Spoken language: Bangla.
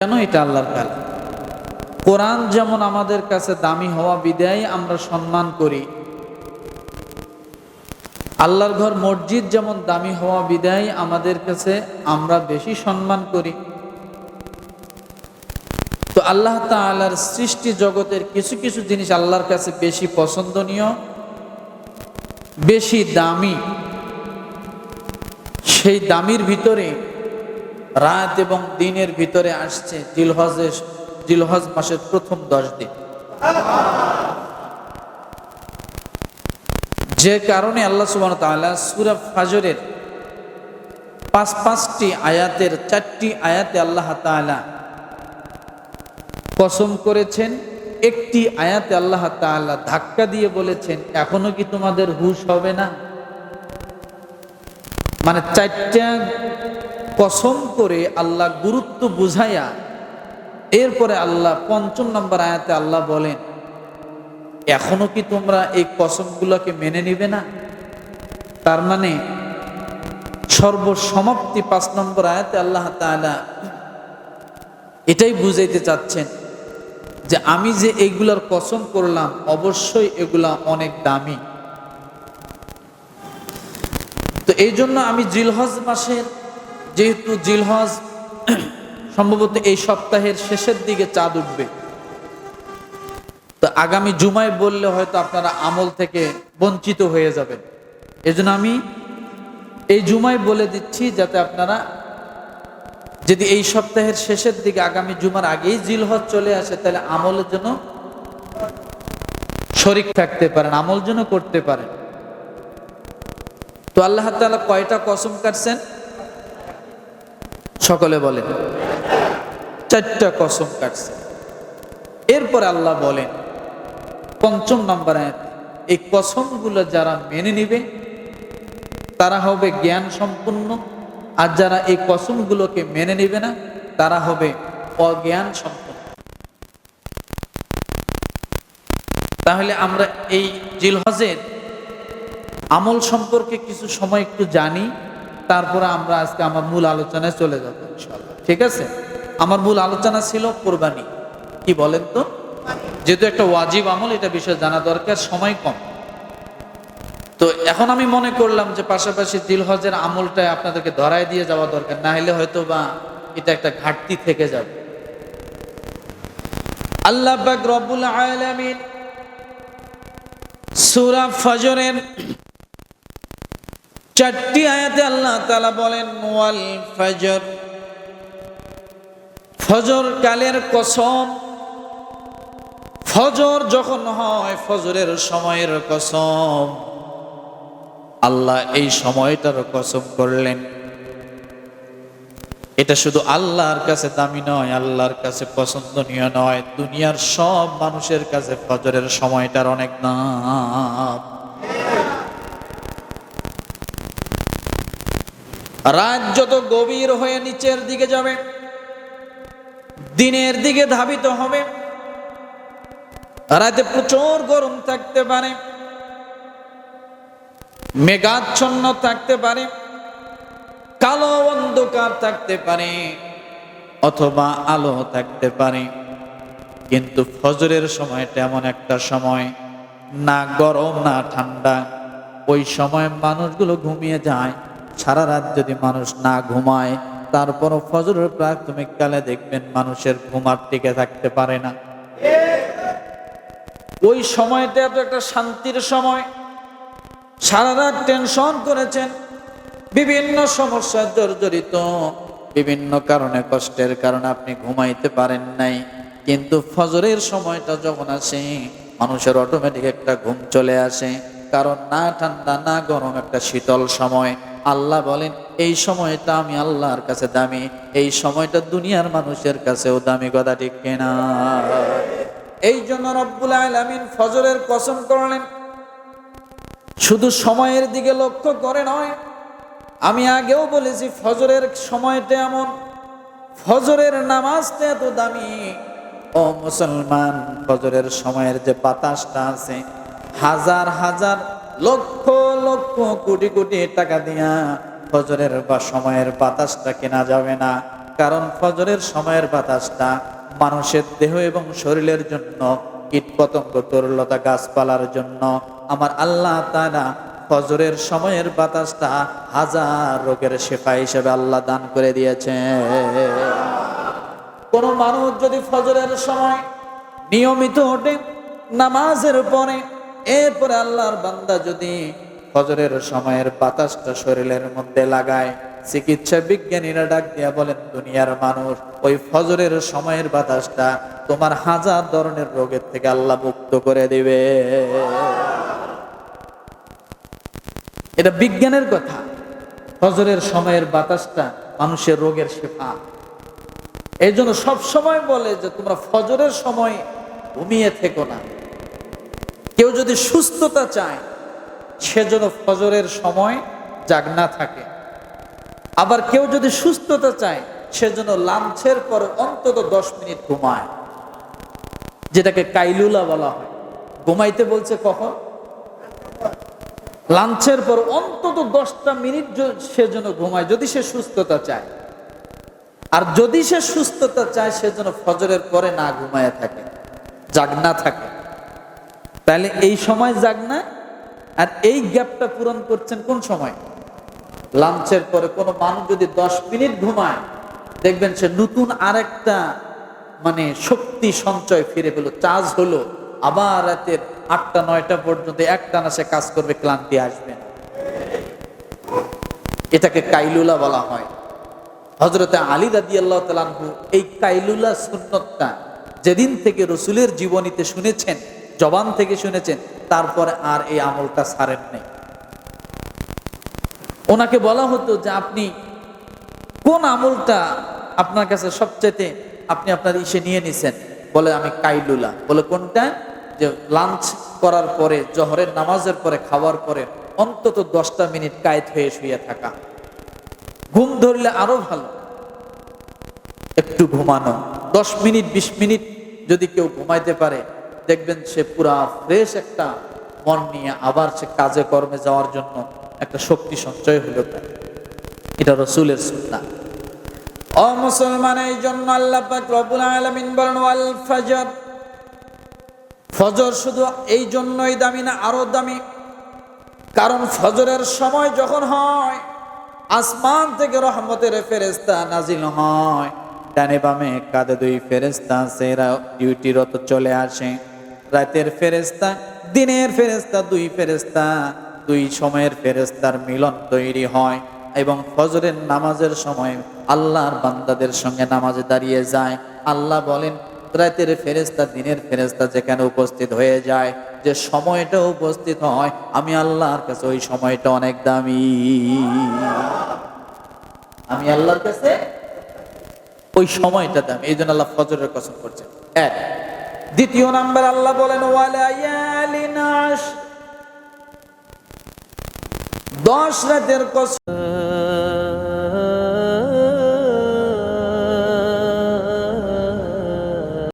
কেন এটা আল্লাহর কাল কোরআন যেমন আমাদের কাছে দামি হওয়া বিদায় আমরা সম্মান করি। আল্লাহর ঘর মসজিদ যেমন দামি হওয়া বিদায় আমাদের কাছে আমরা বেশি সম্মান করি। তো আল্লাহ তাআলার সৃষ্টি জগতের কিছু কিছু জিনিস আল্লাহর কাছে বেশি পছন্দনীয়, বেশি দামি। সেই দামির ভিতরে রাত এবং দিনের ভিতরে আসছে জিলহজের জিলহজ মাসের প্রথম দশ দিন। যে কারণে আল্লাহ সুবাহ তাআলা সূরা ফাজরের পাঁচ পাঁচটি আয়াতের চারটি আয়াতে আল্লাহ তাআলা কসম করেছেন, একটি আয়াতে আল্লাহ তাআলা ধাক্কা দিয়ে বলেছেন, এখনও কি তোমাদের হুশ হবে না? মানে চারটা কসম করে আল্লাহ গুরুত্ব বুঝাইয়া এরপরে আল্লাহ পঞ্চম নম্বর আয়াতে আল্লাহ বলেন, এখনও কি তোমরা এই কসমগুলোকে মেনে নিবে না? তার মানে সর্বসমাপ্তি পাঁচ নম্বর আয়াতে আল্লাহ তাআলা এটাই বুঝাইতে চাচ্ছেন যে আমি যে এইগুলার কসম করলাম, অবশ্যই এগুলা অনেক দামি। তো এই জন্য আমি জিলহজ মাসের যেহেতু জিলহজ সম্ভবত এই সপ্তাহের শেষের দিকে চাঁদ উঠবে। তো আগামী জুমায় বললে হয়তো আপনারা আমল থেকে বঞ্চিত হয়ে যাবেন। এজন্য আমি এই জুমায় বলে দিচ্ছি যাতে আপনারা যদি এই সপ্তাহের শেষের দিকে আগামী জুমার আগেই জিলহজ চলে আসে, তাহলে আমলের জন্য শরিক থাকতে পারেন, আমল জন্য করতে পারেন। তো আল্লাহ তাআলা কয়টা কসম কাটছেন? সকলে বলেন, চারটা কসম কাটছে। এরপর আল্লাহ বলেন, পঞ্চম নম্বর এই কসমগুলো যারা মেনে নিবে, তারা হবে জ্ঞান সম্পূর্ণ আর যারা এই কসমগুলোকে মেনে নিবে না, তারা হবে অজ্ঞান সম্পন্ন। তাহলে আমরা এই জিলহজের আমল সম্পর্কে কিছু সময় একটু জানি। তারপরে আমরা আজকে আমার মূল আলোচনায় চলে যাব ঠিক আছে? আমার মূল আলোচনা ছিল কোরবানি। কি বলেন তো? যেহেতু একটা ওয়াজিব আমল, এটা বিষয়ে জানা দরকার, সময় কম। তো এখন আমি মনে করলাম যে পাশাপাশি দিলহজের আমলটা আপনাদেরকে ধরায় দিয়ে যাওয়া দরকার, না হলে হয়তো বা এটা একটা ঘাটতি থেকে যাবে। আল্লাহ পাক রব্বুল আলামিন সূরা ফজরের চারটি আয়াতে আল্লাহ তালা বলেন, ওয়াল ফজর। ফজর কালের কসম। ফজর যখন হয়, ফজরের সময়ের কসম। আল্লাহ এই সময়টার কসম করলেন। এটা শুধু আল্লাহর কাছে দামি নয়, আল্লাহর কাছে পছন্দনীয় নয়। দুনিয়ার সব মানুষের কাছে ফজরের সময়টার অনেক দাম। রাত যত গভীর হয়ে নিচের দিকে যাবে, দিনের দিকে ধাবিত হবে। রাতে প্রচুর গরম থাকতে পারে, মেঘাচ্ছন্ন থাকতে পারে, কালো অন্ধকার থাকতে পারে, অথবা আলো থাকতে পারে। কিন্তু ফজরের সময়টা এমন একটা সময় না, গরম না, ঠান্ডা। ওই সময় মানুষগুলো ঘুমিয়ে যায়। সারা রাত যদি মানুষ না ঘুমায়, তারপরও ফজরের প্রাথমিক কালে দেখবেন মানুষের ঘুমার টিকে থাকতে পারে না। ওই সময়টা এত একটা শান্তির সময়। সারা রাত টেনশন করেছেন। বিভিন্ন সমস্যার জর্জরিত। বিভিন্ন কারণে, কষ্টের কারণে আপনি ঘুমাইতে পারেন নাই। কিন্তু ফজরের সময়টা যখন আসে, মানুষের অটোমেটিক একটা ঘুম চলে আসে। কারণ না ঠান্ডা, না গরম একটা শীতল সময়। আল্লাহ বলেন, এই সময়টা আমি আল্লাহর কাছে দামি, এই সময়টা দুনিয়ার মানুষের কাছেও দামি কথা ঠিক কেনা? এই জন্য রব্বুল আলামিন ফজরের কসম করলেন, শুধু সময়ের দিকে লক্ষ্য করে নয়, আমি আগেও বলেছি ফজরের সময়টা এমন, ফজরের নামাজটা এত দামি। ও মুসলমান, ফজরের সময়ের যে বাতাসটা আছে, হাজার হাজার লক্ষ লক্ষ কোটি কোটি টাকা দিয়া ফজরের বা সময়ের বাতাসটা কেনা যাবে না। কারণ ফজরের সময়ের বাতাসটা মানুষের দেহ এবং শরীরের জন্য কীট পতঙ্গ তরলতা, গাছপালার জন্য। আমার আল্লাহ তারা ফজরের সময়ের বাতাসটা হাজার রোগের শেফা হিসেবে আল্লাহ দান করে দিয়েছে কোন মানুষ যদি ফজরের সময় নিয়মিত ওঠে, নামাজের পরে এরপরে আল্লাহর বান্দা যদি ফজরের সময়ের বাতাসটা শরীরের মধ্যে লাগায়, চিকিৎসা বিজ্ঞানীরা ডাক দিয়া বলেন, দুনিয়ার মানুষ, ওই ফজরের সময়ের বাতাসটা তোমার হাজার ধরনের রোগের থেকে আল্লাহ মুক্ত করে দিবে। এটা বিজ্ঞানের কথা। ফজরের সময়ের বাতাসটা মানুষের রোগের শেফা। এই জন্য সবসময় বলে যে, তোমরা ফজরের সময় ঘুমিয়ে থেকো না। যদি সুস্থতা চায় সেজন্য ফজরের সময় জাগনা থাকে। আবার কেউ যদি সুস্থতা চায় সেজন্য লাঞ্চের পর অন্তত দশ মিনিট ঘুমায়। যেটাকে কাইলুলা বলা হয়। ঘুমাইতে বলছে কখন? লাঞ্চের পর অন্তত দশটা মিনিট সে যেন ঘুমায়, যদি সে সুস্থতা চায়। আর যদি সে সুস্থতা চায়, সে যেন ফজরের পরে না ঘুমায় থাকে, জাগ না থাকে। তাহলে এই সময় যাক না, আর এই গ্যাপটা পূরণ করছেন কোন সময়? লাঞ্চের পরে কোনো মানুষ যদি দশ মিনিট ঘুমায়, দেখবেন সে নতুন আরেকটা মানে শক্তি সঞ্চয় ফিরে পেল, চার্জ হলো, আবার রাতের আটটা, নয়টা পর্যন্ত একটানা সে কাজ করবে, ক্লান্তি আসবে এটাকে কাইলুলা বলা হয়। হজরতে আলী রাদি আল্লাহ তালানহু এই কাইলুলা সুন্নতটা যেদিন থেকে রসুলের জীবনীতে শুনেছেন জবান থেকে শুনেছেন, তারপরে আর এই আমলটা ছাড়েন নেই। ওনাকে বলা হতো যে আপনি কোন আমলটা আপনার কাছে সবচেয়ে আপনি আপনার ইসে নিয়ে নিছেন? বলে, আমি কাইলুলা। বলে, কোনটা? যে লাঞ্চ করার পরে, জহরের নামাজের পরে, খাওয়ার পরে অন্তত দশটা মিনিট কায়েত হয়ে শুয়ে থাকা। ঘুম ধরলে আরও ভালো। একটু ঘুমানো। দশ মিনিট, বিশ মিনিট যদি কেউ ঘুমাইতে পারে দেখবেন সে পুরা ফ্রেশ একটা মন নিয়ে আবার সে কাজে কর্মে যাওয়ার জন্য একটা শক্তি সঞ্চয় হলো তার। এটা রসুলের সুন্না ও মুসলমান, এই জন্য আল্লাহ পাক রব্বুল আলামিন বলেন, ওয়াল ফজর। ফজর শুধু এই জন্যই দামি না, আরও দামি। কারণ ফজরের সময় যখন হয়, আসমান থেকে রহমতের ফেরেস্তা নাজিল হয়। ডানে বামে কাঁধে দুই ফেরেস্তা সেরা ডিউটিরত চলে আসে। রাতের ফেরেস্তা দিনের ফেরেস্তা দুই ফেরেস্তা দুই সময়ের ফেরেস্তার মিলন তৈরি হয় এবং ফজরের নামাজের সময় আল্লাহর বান্দাদের সঙ্গে নামাজে দাঁড়িয়ে যায়। আল্লাহ বলেন, রাতের ফেরেস্তা দিনের ফেরেস্তা যেখানে উপস্থিত হয়ে যায়, যে সময়টা উপস্থিত হয়, আমি আল্লাহর কাছে ওই সময়টা অনেক দামি। আমি আল্লাহর কাছে ওই সময়টা দামি। এই জন্য আল্লাহ ফজরের কসম করছেন। এক দ্বিতীয় নাম্বার আল্লাহ বলেন দশ রাতের কসম।